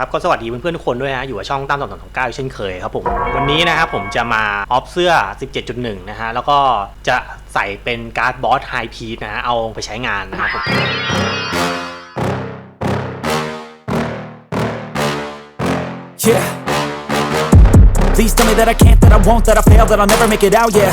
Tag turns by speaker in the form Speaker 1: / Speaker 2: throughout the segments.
Speaker 1: ครับก็สวัสดีเพื่อนๆทุกคนด้วยนะอยู่กับช่องตามสองสองเก้าเช่นเคยครับผมวันนี้นะครับผมจะมาออฟเสื้อ 17.1 นะฮะแล้วก็จะใส่เป็นการ์ดบอสไฮพีทนะฮะเอาไปใช้งานนะครับผม
Speaker 2: Yeah. Please tell me that I can't, that I won't, that I fail, that I'll never make it out, yeah.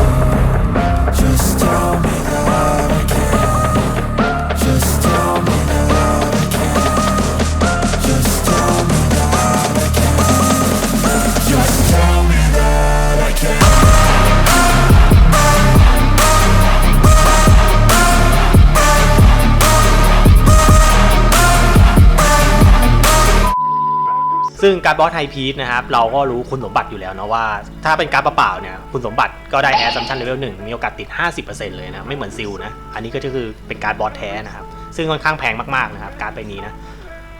Speaker 1: ซึ่งการบอสไฮพีทนะครับเราก็รู้คุณสมบัติอยู่แล้วนะว่า ถ้าเป็นการเปล่าๆเนี่ยคุณสมบัติก็ได้แอร์ซัมชันเลเวลหนึ่งมีโอกาสติด 50%เลยนะไม่เหมือนซิลนะอันนี้ก็จะคือเป็นการบอสแท้นะครับซึ่งค่อนข้างแพงมากๆนะครับการ์ดใบนี้นะ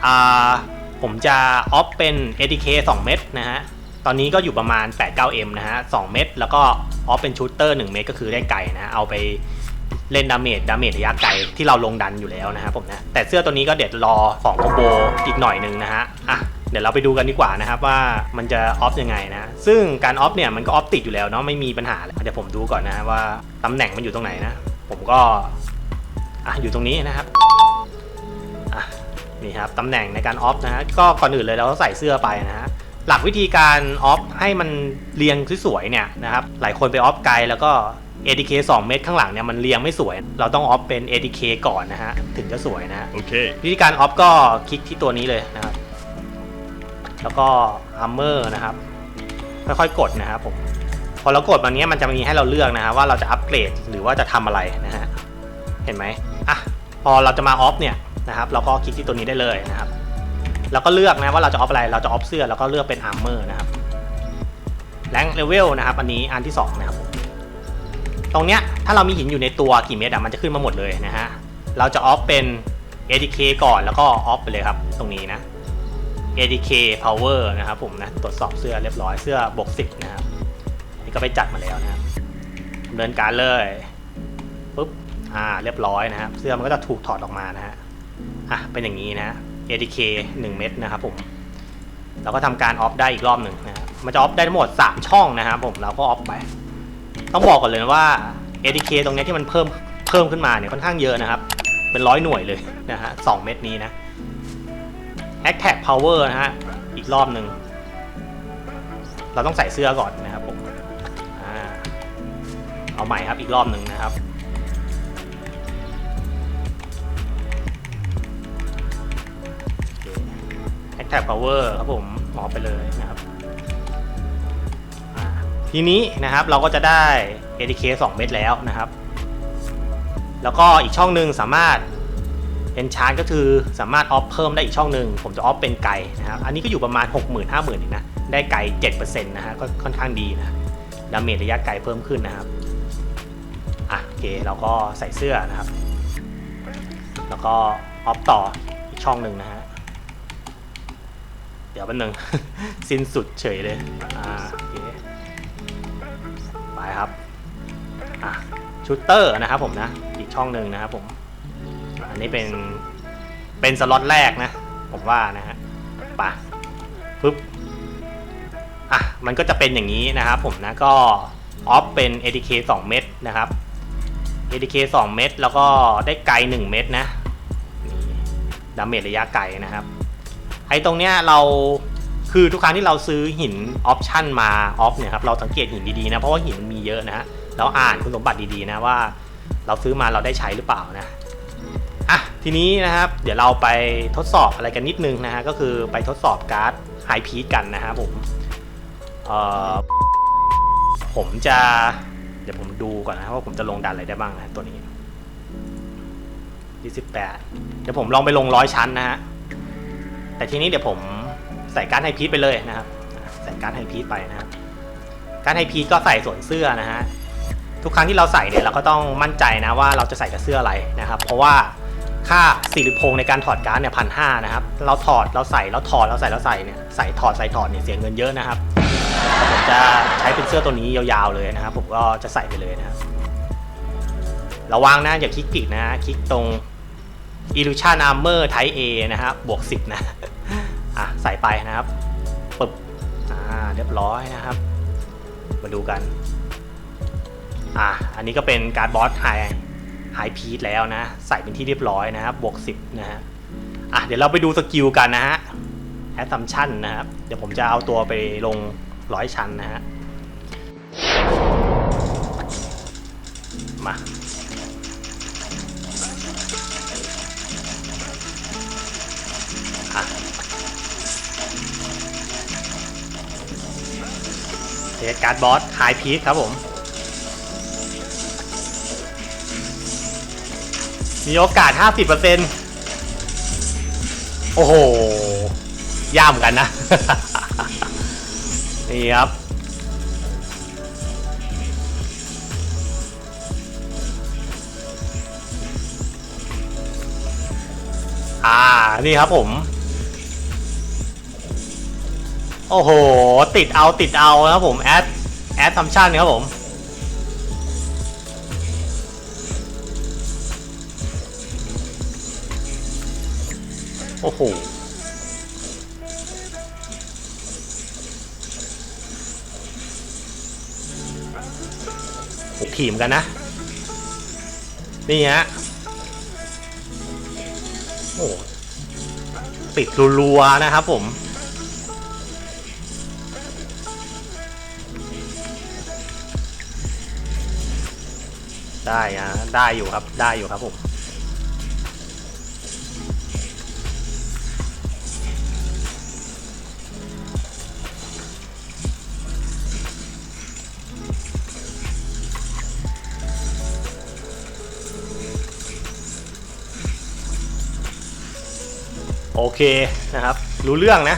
Speaker 1: อ่าผมจะออฟเป็น ATK 2 เม็ดนะฮะตอนนี้ก็อยู่ประมาณ 8-9M นะฮะ2เม็ดแล้วก็ออฟเป็นชูตเตอร์ 1 เม็ดก็คือได้ไก่นะเอาไปเล่นดาเมจดาเมจระยะไกลที่เราลงดันอยู่แล้วนะครับผมนะแต่เสื้อตัวนี้ก็เด็ดรอของคอมโบอีกหน่อยหนึ่งนะฮะอะ เดี๋ยวเราไปดูกันดีกว่านะครับว่ามันจะออฟยังไงนะ ซึ่งการออฟเนี่ยมันก็ออฟติดอยู่แล้วเนาะไม่มีปัญหาเลยเดี๋ยวผมดูก่อนนะว่าตำแหน่งมันอยู่ตรงไหนนะ ผมก็อะอยู่ตรงนี้นะครับอะนี่ครับตำแหน่งในการออฟนะฮะก็ก่อนอื่นเลยเราก็ใส่เสื้อไปนะฮะหลักวิธีการออฟให้มันเรียงสวยๆเนี่ยนะครับหลายคนไปออฟไกลแล้วก็ ADK 2 เม็ดข้างหลังเนี่ยมันเรียงไม่สวย เราต้องออฟเป็น ADK ก่อนนะฮะถึงจะสวยนะฮะ
Speaker 3: Okay.
Speaker 1: วิธีการออฟก็คลิกที่ตัวนี้เลยนะครับ แล้วก็ Hammer นะครับ ค่อยๆกดนะครับผมพอเรากดมันนี้มันจะมีให้เราเลือกนะฮะว่าเราจะอัปเกรดหรือว่าจะทำอะไรนะฮะเห็นไหมอะพอเราจะมาออฟเนี่ยนะครับเราก็คลิกที่ตัวนี้ได้เลยนะครับแล้วก็เลือกนะว่าเราจะออฟอะไรเราจะออฟเสื้อแล้วก็เลือกเป็น Armor นะครับแรงเลเวลนะครับอันนี้อันที่สองนะครับตรงเนี้ยถ้าเรามีหินอยู่ในตัวกี่เม็ดอะมันจะขึ้นมาหมดเลยนะฮะเราจะออฟเป็น ADK ก่อนแล้วก็ออฟไปเลยครับตรงนี้นะ ADK Power นะครับผมนะตรวจสอบเสื้อเรียบร้อยเสื้อบกสิบนะครับนี่ก็ไปจัดมาแล้วนะครับดำเนินการเลยปุ๊บอ่าเรียบร้อยนะครับเสื้อมันก็จะถูกถอดออกมานะฮะอะเป็นอย่างนี้นะ ADK 1 เม็ดนะครับผมเราก็ทำการออฟได้อีกรอบหนึ่งนะครับมันจะออฟได้ทั้งหมด 3 ช่องนะครับผมเราก็ออฟไป ต้องบอกก่อนเลยนะว่า ADK ตรงนี้ที่มันเพิ่มเพิ่มขึ้นมาเนี่ยค่อนข้างเยอะนะครับ เป็นร้อยหน่วยเลยนะฮะสองเม็ดนี้นะ a t t a c Power นะฮะ อีกรอบหนึ่ง เราต้องใส่เสื้อก่อนนะครับผมอเอาใหม่ครับอีกรอบหนึ่งนะครับแ a t t a c Power ครับผมหมอไปเลยนะครับ ทีนี้นะครับเราก็จะได้ ATK 2 เม็ดแล้วนะครับ แล้วก็อีกช่องหนึ่งสามารถ Enchant ก็คือสามารถออฟเพิ่มได้อีกช่องหนึ่งผมจะออฟเป็นไก่นะครับอันนี้ก็อยู่ประมาณ 6 0 0 0 0 5 0,000เองนะได้ไก่7%นะฮะก็ค่อนข้างดีนะดาเมจระยะไกลเพิ่มขึ้นนะครับอะโอเคเราก็ใส่เสื้อนะครับ แล้วก็ออฟต่ออีกช่องหนึ่งนะฮะเดี๋ยวแป๊บนึง สิ้นสุดเฉยเลยอ่าโอเคไปครับอะชูตเตอร์นะครับผมนะอีกช่องหนึ่งนะครับผม อันนี้เป็น เป็นสล็อตแรกนะ ผมว่านะฮะไปะปึ๊บ อะ มันก็จะเป็นอย่างนี้นะครับผมนะ ก็ออฟเป็น ADK 2 เม็ดนะครับ ADK 2 เม็ดแล้วก็ได้ไกล 1 เม็ดนะดาเมจระยะไกลนะครับ ไอ้ตรงเนี้ยเราคือทุกครั้งที่เราซื้อหินออปชั่นมาออฟเนี่ยครับเราสังเกตหินดีๆนะ เพราะว่าหินมันมีเยอะนะฮะเราอ่านคุณสมบัติดีๆนะว่า เราซื้อมาเราได้ใช้หรือเปล่านะ อะทีนี้นะครับ เดี๋ยวเราไปทดสอบอะไรกันนิดนึงนะฮะก็คือไปทดสอบการ์ดไฮพีกันนะฮะผมเอ่อผมจะ เดี๋ยวผมดูก่อนนะว่าผมจะลงดันอะไรได้บ้างนะตัวนี้ยี่สิบแปดเดี๋ยวผมลองไปลงร้อยชั้นนะฮะแต่ทีนี้เดี๋ยวผมใส่การดไฮพีทไปเลยนะครับใส่การดไฮพีทไปนะครับการดไฮพีทก็ใส่ส่วนเสื้อนะฮะทุกครั้งที่เราใส่เนี่ยเราก็ต้องมั่นใจนะว่าเราจะใส่กับเสื้ออะไรนะครับ เพราะว่า ค่าสิริพงในการถอดการ์ดเนี่ยพันห้านะครับ เราถอดเราใส่เราถอดเราใส่เราใส่เนี่ยใส่ถอดใส่ถอดเนี่ยเสียเงินเยอะนะครับผมจะใช้เป็นเสื้อตัวนี้ยาวๆเลยนะครับผมก็จะใส่ไปเลยนะครับระวังนะอย่าคลิกผิดนะคลิกตรง Illusion Armor Type A นะครับบวก 10 นะอะใส่ไปนะครับปึ๊บอ่าเรียบร้อยนะครับ มาดูกันอะอันนี้ก็เป็นการบอสไฮ ไฮพีทแล้วนะ ใส่เป็นที่เรียบร้อยนะครับบวก 10 นะฮะอะเดี๋ยวเราไปดูสกิลกันนะฮะแอสซัมชันนะครับ เดี๋ยวผมจะเอาตัวไปลงร้อยชั้นนะฮะ มาอะเทสการ์ดบอสไฮพีทครับผม มีโอกาส 50%โอ้โหย่ามกันนะ นี่ครับ อ่า นี่ครับผม โอ้โห ติดเอาติดเอานะครับผม แอด แอดซัมชันครับผม โอ้โห โอ้ผีมกันนะ นี่ฮะ โอ้ติดรัวๆนะครับผมได้อะได้อยู่ครับ ได้อยู่ครับผม โอเคนะครับ รู้เรื่องนะ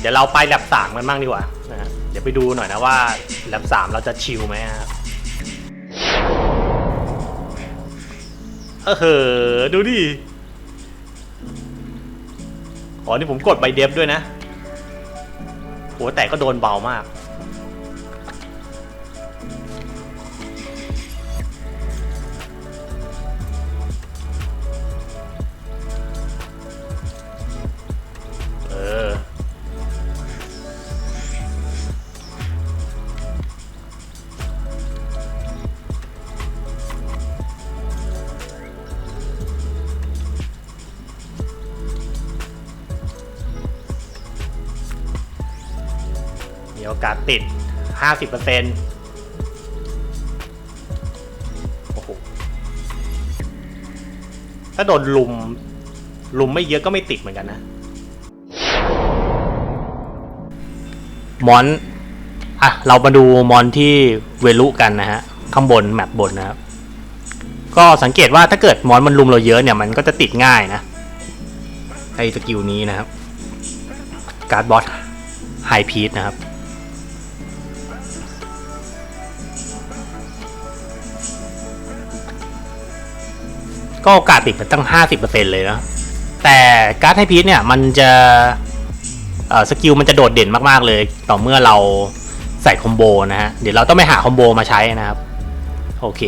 Speaker 1: เดี๋ยวเราไปแลบสามกันบ้างดีกว่านะฮะเดี๋ยวไปดูหน่อยนะว่าแลบสามเราจะชิลไหมครับเออเหอดูดิอ๋อนี่ผมกดใบเดฟด้วยนะโหแต่ก็โดนเบามาก โอกาสติด 50%โอ้โหถ้าโดนลุม ลุมไม่เยอะก็ไม่ติดเหมือนกันนะ มอน อะ เรามาดูมอนที่เวลุกันนะฮะ ข้างบนแมปบนนะครับ ก็สังเกตว่าถ้าเกิดมอนมันลุมเราเยอะเนี่ยมันก็จะติดง่ายนะ ไอ้สกิลนี้นะครับ การ์ดบอสไฮพีทนะครับ ก็โอกาสติดมันตั้ง 50%เลยนะ แต่การ์ดไฮพีทเนี่ยมันจะสกิลมันจะโดดเด่นมากๆเลย ต่อเมื่อเราใส่คอมโบนะฮะ เดี๋ยวเราต้องไปหาคอมโบมาใช้นะครับ โอเค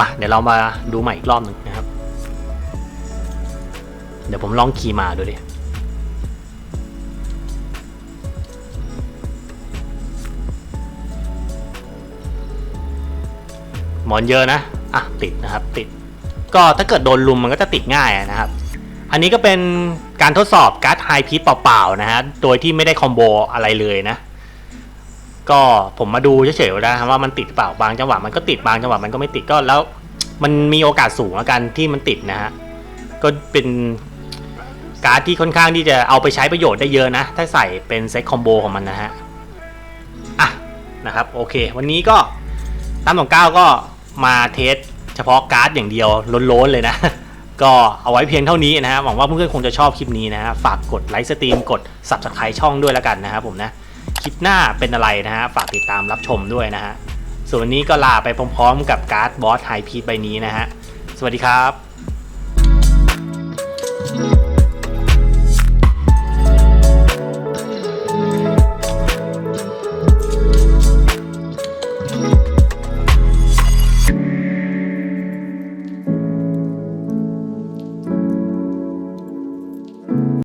Speaker 1: มา เดี๋ยวเรามาดูใหม่อีกรอบหนึ่งนะครับ เดี๋ยวผมลองคีย์มาดูดิ มอนเยอะนะอะติดนะครับติด ก็ถ้าเกิดโดนลุมมันก็จะติดง่ายนะครับ อันนี้ก็เป็นการทดสอบการ์ดไฮพีทเปล่าๆนะฮะโดยที่ไม่ได้คอมโบอะไรเลยนะ ก็ผมมาดูเฉยๆนะว่ามันติดเปล่าบางจังหวะมันก็ติดบางจังหวะมันก็ไม่ติดก็แล้ว มันมีโอกาสสูงแล้วกันที่มันติดนะฮะก็เป็นการ์ดที่ค่อนข้างที่จะเอาไปใช้ประโยชน์ได้เยอะนะ ถ้าใส่เป็นเซ็ตคอมโบของมันนะฮะนะครับ โอเค วันนี้ก็ตามสองเก้าก็ มาเทสเฉพาะการ์ดอย่างเดียวล้นๆเลยนะ ก็เอาไว้เพียงเท่านี้นะฮะหวังว่าเพื่อนๆคงจะชอบคลิปนี้นะฮะฝากกดไลค์สตรีมกด subscribe ช่องด้วยแล้วกันนะครับผมนะคลิปหน้าเป็นอะไรนะฮะฝากติดตามรับชมด้วยนะฮะส่วนนนี้ก็ลาไปพร้อมๆ กับการ์ดบอสไฮพีทใบนี้นะฮะสวัสดีครับ